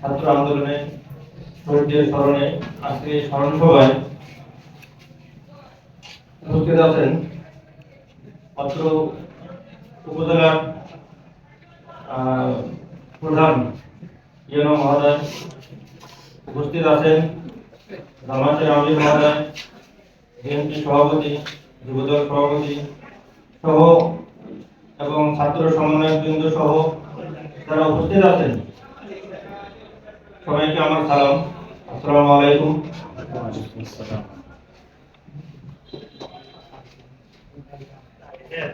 ছাত্র আন্দোলনে শহীদদের স্মরণে। আজকে স্মরণ সভায় উপস্থিত আছেন অত্র উপজেলার প্রধান ইয়নো উপস্থিত আছেন মহোদয়, বিএনপি সভাপতি, যুবদল সভাপতি সহ এবং ছাত্র সমন্বয়ক বৃন্দ সহ যারা উপস্থিত আছেন। সবাইকে আমার সালাম। আসসালামু আলাইকুম।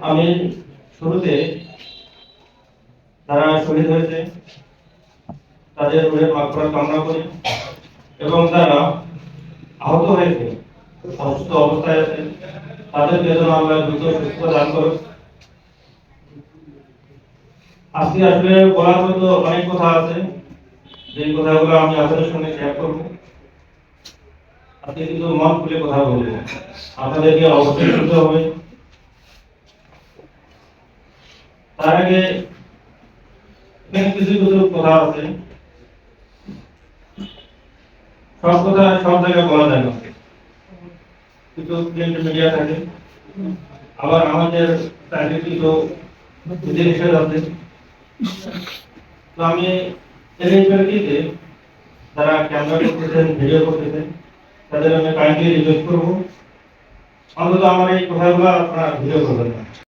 আমি শুরুতে যারা শহীদ হয়েছে, তাদের রুহের মাগফিরাত কামনা করি এবং যারা আহত হয়েছে, অসুস্থ অবস্থায় আছে তাদেরকে যেন আমরা দ্রুত সুস্থ দান করুক আজকে আসলে বলার মতো অনেক কথা আছে। যে কথাগুলো আমি আপনাদের সঙ্গে শেয়ার করব। আজকে কিন্তু মন খুলে কথা বলব আপনাদেরকে অবশ্যই শুনতে হবে। তার আগে কিছু কিছু কথা আছে। সব কথা সব জায়গায় বলা যায় না। কিন্তু প্রিন্ট মিডিয়া থাকে। আবার আমাদের চাকরি কিছু বিধিনিষেধ আছে। তো আমি এই প্রেক্ষিতে যারা ক্যামেরা করতেছেন ভিডিও করতেছেন তাদের আমি কাইন্ডলি রিকোয়েস্ট করবো অন্তত আমার এই কথাগুলো আপনারা ভিডিও করবেন না